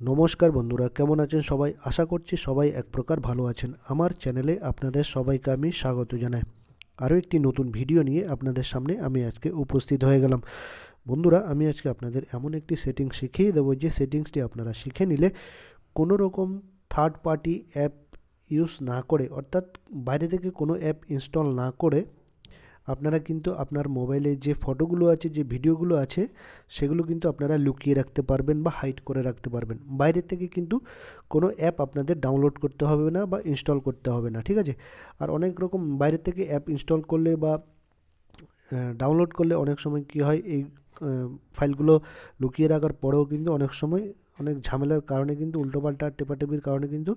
নমস্কার বন্ধুরা, কেমন আছেন সবাই? আশা করছি সবাই এক প্রকার ভালো আছেন। আমার চ্যানেলে আপনাদের সবাইকে আমি স্বাগত জানাই। আরও একটি নতুন ভিডিও নিয়ে আপনাদের সামনে আমি আজকে উপস্থিত হয়ে গেলাম। বন্ধুরা, আমি আজকে আপনাদের এমন একটি সেটিং শিখিয়ে দেবো, যে সেটিংসটি আপনারা শিখে নিলে কোনো রকম থার্ড পার্টি অ্যাপ ইউজ না করে, অর্থাৎ বাইরে থেকে কোনো অ্যাপ ইনস্টল না করে আপনারা কিন্তু আপনার মোবাইলে যে ফটোগুলো আছে, যে ভিডিওগুলো আছে, সেগুলো কিন্তু আপনারা লুকিয়ে রাখতে পারবেন বা হাইড করে রাখতে পারবেন। বাইরে থেকে কিন্তু কোনো অ্যাপ আপনাদের ডাউনলোড করতে হবে না বা ইনস্টল করতে হবে না, ঠিক আছে? আর অনেক রকম বাইরে থেকে অ্যাপ ইনস্টল করলে বা ডাউনলোড করলে অনেক সময় কী হয়, এই ফাইলগুলো লুকিয়ে রাখার পরেও কিন্তু অনেক সময় অনেক ঝামেলার কারণে কিন্তু উল্টোপাল্টা টেপাটেপির কারণে কিন্তু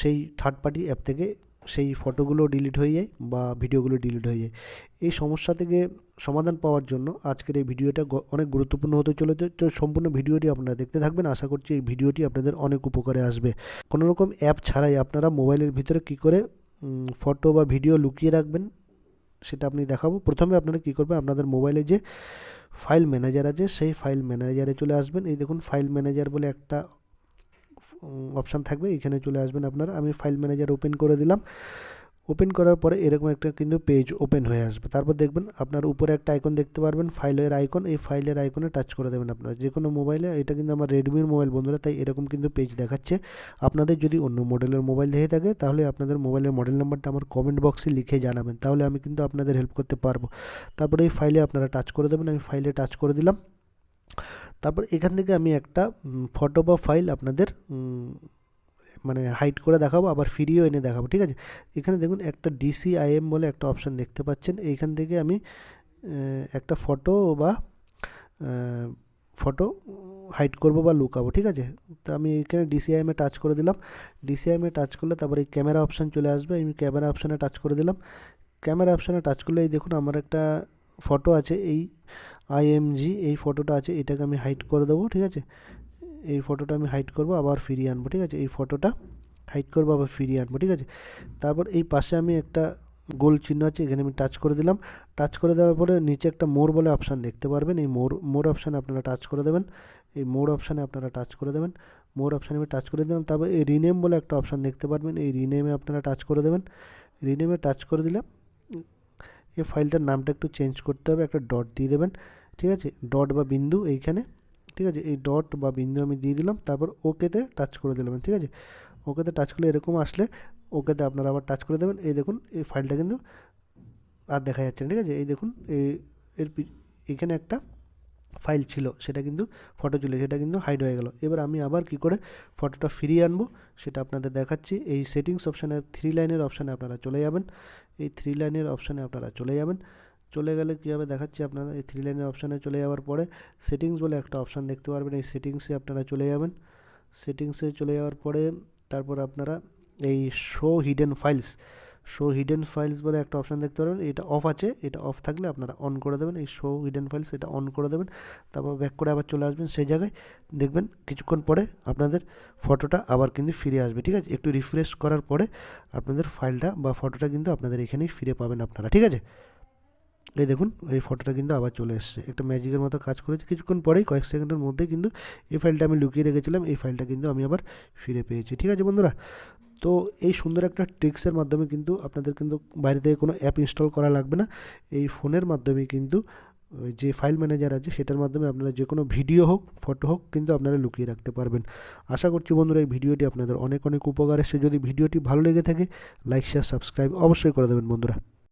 সেই থার্ড পার্টি অ্যাপ থেকে সেই ফটোগুলো ডিলিট হয়ে যায় বা ভিডিওগুলো ডিলিট হয়ে যায়। এই সমস্যা থেকে সমাধান পাওয়ার জন্য আজকের এই ভিডিওটা অনেক গুরুত্বপূর্ণ হতে চলেছে। তো সম্পূর্ণ ভিডিওটি আপনারা দেখতে থাকবেন। আশা করছি এই ভিডিওটি আপনাদের অনেক উপকারে আসবে। কোনো রকম অ্যাপ ছাড়াই আপনারা মোবাইলের ভিতরে কী করে ফটো বা ভিডিও লুকিয়ে রাখবেন সেটা আপনি দেখাবো। প্রথমে আপনারা কী করবেন, আপনাদের মোবাইলে যে ফাইল ম্যানেজার আছে, সেই ফাইল ম্যানেজারে চলে আসবেন। এই দেখুন ফাইল ম্যানেজার বলে একটা অপশান থাকবে, এখানে চলে আসবেন আপনারা। আমি ফাইল ম্যানেজার ওপেন করে দিলাম। ওপেন করার পরে এরকম একটা কিন্তু পেজ ওপেন হয়ে আসবে। তারপর দেখবেন আপনার উপরে একটা আইকন দেখতে পারবেন ফাইলের আইকন এই ফাইলের আইকনে টাচ করে দেবেন আপনারা। যে কোনো মোবাইলে এটা কিন্তু আমার রেডমির মোবাইল বন্ধুরা, তাই এরকম কিন্তু পেজ দেখাচ্ছে। আপনাদের যদি অন্য মডেলের মোবাইল দেখে থাকে, তাহলে আপনাদের মোবাইলের মডেল নাম্বারটা আমার কমেন্ট বক্সে লিখে জানাবেন। তাহলে আমি কিন্তু আপনাদের হেল্প করতে পারব। তারপরে এই ফাইলে আপনারা টাচ করে দেবেন। আমি ফাইলে টাচ করে দিলাম। তারপর এখান থেকে আমি একটা ফটো বা ফাইল আপনাদের মানে হাইড করে দেখাবো, আবার ফিরিয়েও এনে দেখাবো, ঠিক আছে? এখানে দেখুন একটা ডিসিআইএম বলে একটা অপশান দেখতে পাচ্ছেন। এইখান থেকে আমি একটা ফটো বা ফটো হাইড করব বা লুকাবো, ঠিক আছে? তো আমি এখানে ডিসিআইএমে টাচ করে দিলাম। ডিসিআইএমে টাচ করলে তারপরে এই ক্যামেরা অপশান চলে আসবে। আমি ক্যামেরা অপশানে টাচ করে দিলাম। ক্যামেরা অপশানে টাচ করলে এই দেখুন আমার একটা ফটো আছে এই আইএমজি এই ফটোটা আছে, এটাকে আমি হাইড করে দেবো, ঠিক আছে? এই ফটোটা আমি হাইড করব, আবার ফিরিয়ে আনব, ঠিক আছে? এই ফটোটা হাইড করব, আবার ফিরিয়ে আনব, ঠিক আছে? তারপর এই পাশে আমি একটা গোল চিহ্ন আছে, এখানে আমি টাচ করে দিলাম। টাচ করে দেওয়ার পরে নিচে একটা মোর বলে অপশান দেখতে পারবেন। এই মোর মোর অপশানে আপনারা টাচ করে দেবেন। এই মোর অপশানে আপনারা টাচ করে দেবেন। মোর অপশানে আমি টাচ করে দিলাম। তারপর এই রিনেম বলে একটা অপশান দেখতে পারবেন। এই রিনেমে আপনারা টাচ করে দেবেন। রিনেমে টাচ করে দিলাম। এই ফাইলটার নামটা একটু চেঞ্জ করতে হবে, একটা ডট দিয়ে দেবেন, ঠিক আছে? ডট বা বিন্দু এইখানে, ঠিক আছে? এই ডট বা বিন্দু আমি দিয়ে দিলাম, তারপর ওকেতে টাচ করে দিলাম, ঠিক আছে? ওকেতে টাচ করলে এরকম আসলে ওকেতে আপনারা আবার টাচ করে দেবেন। এই দেখুন, এই ফাইলটা কিন্তু আর দেখা যাচ্ছে না, ঠিক আছে? এই দেখুন, এই এর এখানে একটা ফাইল ছিল, সেটা কিন্তু ফটো ছিল সেটা কিন্তু হাইড হয়ে গেল। এবার আমি আবার কি করে ফটোটা ফিরিয়ে আনব, সেটা আপনাদের দেখাচ্ছি। এই সেটিংস অপশানে থ্রি লাইনের অপশানে আপনারা চলে যাবেন। এই থ্রি লাইনের অপশানে আপনারা চলে যাবেন। চলে গেলে কীভাবে দেখাচ্ছি আপনারা এই থ্রি লাইনের অপশানে চলে যাওয়ার পরে সেটিংস বলে একটা অপশান দেখতে পারবেন। এই সেটিংসে আপনারা চলে যাবেন। সেটিংসে চলে যাওয়ার পরে তারপর আপনারা এই show hidden files show hidden files বলে একটা অপশান দেখতে পারবেন। এটা অফ আছে, এটা অফ থাকলে আপনারা অন করে দেবেন। এই শো হিডেন ফাইলস এটা অন করে দেবেন। তারপর ব্যাক করে আবার চলে আসবেন সেই জায়গায়। দেখবেন কিছুক্ষণ পরে আপনাদের ফটোটা আবার কিন্তু ফিরে আসবে, ঠিক আছে? একটু রিফ্রেশ করার পরে আপনাদের ফাইলটা বা ফটোটা কিন্তু আপনাদের এখানেই ফিরে পাবেন আপনারা, ঠিক আছে? এই দেখুন, এই ফটোটা কিন্তু আবার চলে এসছে। একটা ম্যাজিকের মতো কাজ করেছে। কিছুক্ষণ পরেই, কয়েক সেকেন্ডের মধ্যে কিন্তু এই ফাইলটা আমি লুকিয়ে রেখেছিলাম। এই ফাইলটা কিন্তু আমি আবার ফিরে পেয়েছি, ঠিক আছে বন্ধুরা? তো এই সুন্দর একটা ট্রিক্সের মাধ্যমে কিন্তু আপনাদের কিন্তু বাইরে থেকে কোনো অ্যাপ ইনস্টল করা লাগবে না। এই ফোনের মাধ্যমে কিন্তু যে ফাইল ম্যানেজার আছে, সেটার মাধ্যমে আপনারা যে কোনো ভিডিও হোক ফটো হোক কিন্তু আপনারা লুকিয়ে রাখতে পারবেন। আশা করছি বন্ধুরা, এই ভিডিওটি আপনাদের অনেক অনেক উপকার এসে যদি ভিডিওটি ভালো লেগে থাকে লাইক শেয়ার সাবস্ক্রাইব অবশ্যই করে দেবেন বন্ধুরা।